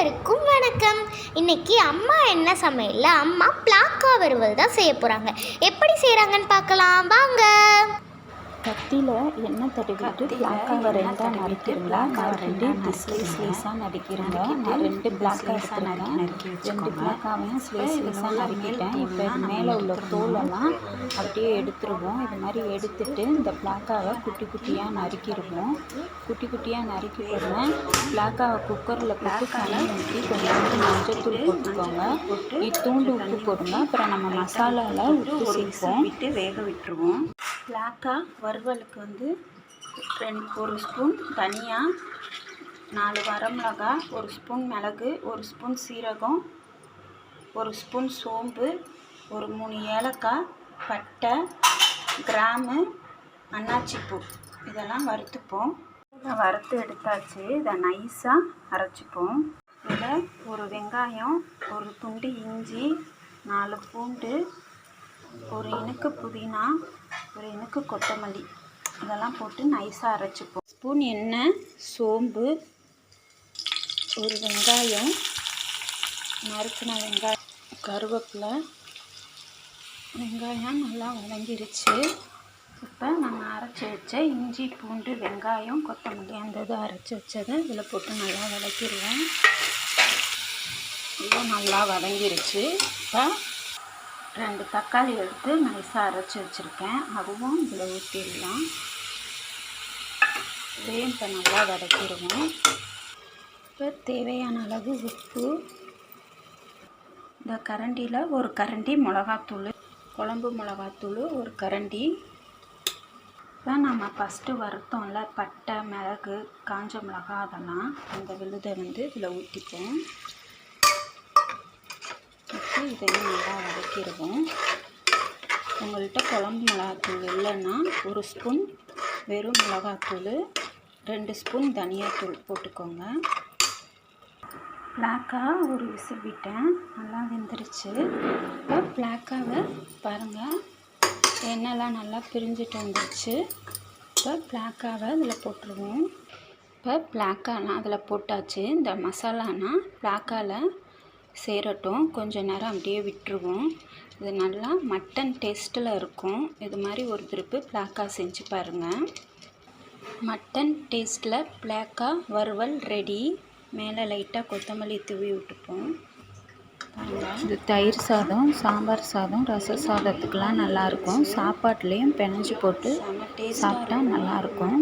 அனைவருக்கும் வணக்கம். இன்னைக்கு அம்மா என்ன சமையல்ல அம்மா பிளாக்கா வறுவல் தான் செய்ய போறாங்க. எப்படி செய்கிறாங்கன்னு பார்க்கலாம். வாங்க. கத்தியில் எண்ணெய் தடவிட்டு பிளாக்காக ரெண்டாக நறுக்கிருங்க நறுக்கிட்டு ஸ்லைஸ் ஸ்லைஸாக நறுக்கிருங்க நான் ரெண்டு பிளாக்காக எடுத்துருக்கேன் ரெண்டு பிளாக்காவையும் ஸ்லைஸ் ஸ்லைஸாக நறுக்கிட்டேன். இப்போ இது மேலே உள்ள தோலெல்லாம் அப்படியே எடுத்துருவோம். இது மாதிரி எடுத்துட்டு இந்த பிளாக்காவை குட்டி குட்டியாக நறுக்கிடுவோம் குட்டி குட்டியாக நறுக்கி போடுங்க பிளாக்காவை குக்கரில் போட்டு தண்ணி ஊற்றி கொஞ்சோண்டு மஞ்சத்தூள் போட்டுக்கோங்க. இத்தூண்டு உப்பு போடுங்க. அப்புறம் நம்ம மசாலாவில் உப்பு சேர்ப்போம். விட்டு வேக விட்டுருவோம். பிளாக்காக வறுவலுக்கு வந்து ரெண்டு ஒரு ஸ்பூன் தனியா நாலு வரமிளகா ஒரு ஸ்பூன் மிளகு ஒரு ஸ்பூன் சீரகம் ஒரு ஸ்பூன் சோம்பு ஒரு மூணு ஏலக்காய் பட்டை கிராமு அன்னாச்சிப்பூ இதெல்லாம் வறுத்துப்போம். இதை வறுத்து எடுத்தாச்சு. இதை நைஸாக அரைச்சிப்போம். இதில் ஒரு வெங்காயம் ஒரு துண்டு இஞ்சி நாலு பூண்டு ஒரு இனுக்கு புதினா ஒரு இனுக்கு கொத்தமல்லி. இதெல்லாம் போட்டு நைஸாக அரைச்சிப்போம் ஸ்பூன் எண்ணெய் சோம்பு ஒரு வெங்காயம் நறுக்கின வெங்காயம் கருவேப்பிலை. வெங்காயம் நல்லா வதங்கிருச்சு. இப்போ நம்ம அரைச்சி வச்ச இஞ்சி பூண்டு வெங்காயம் கொத்தமல்லி அந்த இது அரைச்சி வச்சதை இதில் போட்டு நல்லா வதக்கிடுவோம். இதுவும் நல்லா வதங்கிருச்சு. இப்போ ரெண்டு தக்காளி எடுத்து நைஸாக அரைச்சி வச்சுருக்கேன். அதுவும் இதில் ஊற்றிடலாம் இதையும் இப்போ நல்லா வதக்கிடுவோம். இப்போ தேவையான அளவு உப்பு. இந்த கரண்டியில் ஒரு கரண்டி மிளகாத்தூள் குழம்பு மிளகாத்தூள் ஒரு கரண்டி. இப்போ நம்ம ஃபஸ்ட்டு வறுத்தோம்ல பட்டை மிளகு காஞ்ச மிளகா அதெல்லாம். அந்த விழுதை வந்து இதில் ஊற்றிப்போம் வச்சு இதையும் நல்லா வதக்கிடுவோம். உங்கள்கிட்ட குழம்பு மிளகாத்தூள் இல்லைன்னா ஒரு ஸ்பூன் வெறும் மிளகாத்தூள் ரெண்டு ஸ்பூன் தனியாத்தூள் போட்டுக்கோங்க. பிளாக்காக ஒரு விசில் விட்டேன் நல்லா வெந்துருச்சு. இப்போ பிளாக்காவை பாருங்கள் எண்ணெய்லாம் நல்லா பிரிஞ்சிட்டு வந்துருச்சு. இப்போ பிளாக்காவை இதில் போட்டுருவோம். இப்போ பிளாக்காலாம் அதில் போட்டாச்சு. இந்த மசாலானா பிளாக்காவில் சேரட்டும். கொஞ்ச நேரம் அப்படியே விட்டுருவோம். இது நல்லா மட்டன் டேஸ்ட்டில் இருக்கும். இது மாதிரி ஒரு திருப்பு பிளாக்கா செஞ்சு பாருங்கள் மட்டன் டேஸ்ட்டில் பிளாக்கா வறுவல் ரெடி மேலே லைட்டாக கொத்தமல்லி தூவி விட்டுப்போம். இது தயிர் சாதம் சாம்பார் சாதம் ரச சாதத்துக்கெலாம் நல்லாயிருக்கும் சாப்பாட்லேயும் பிணைஞ்சு போட்டு சாப்பிட்டா நல்லாயிருக்கும்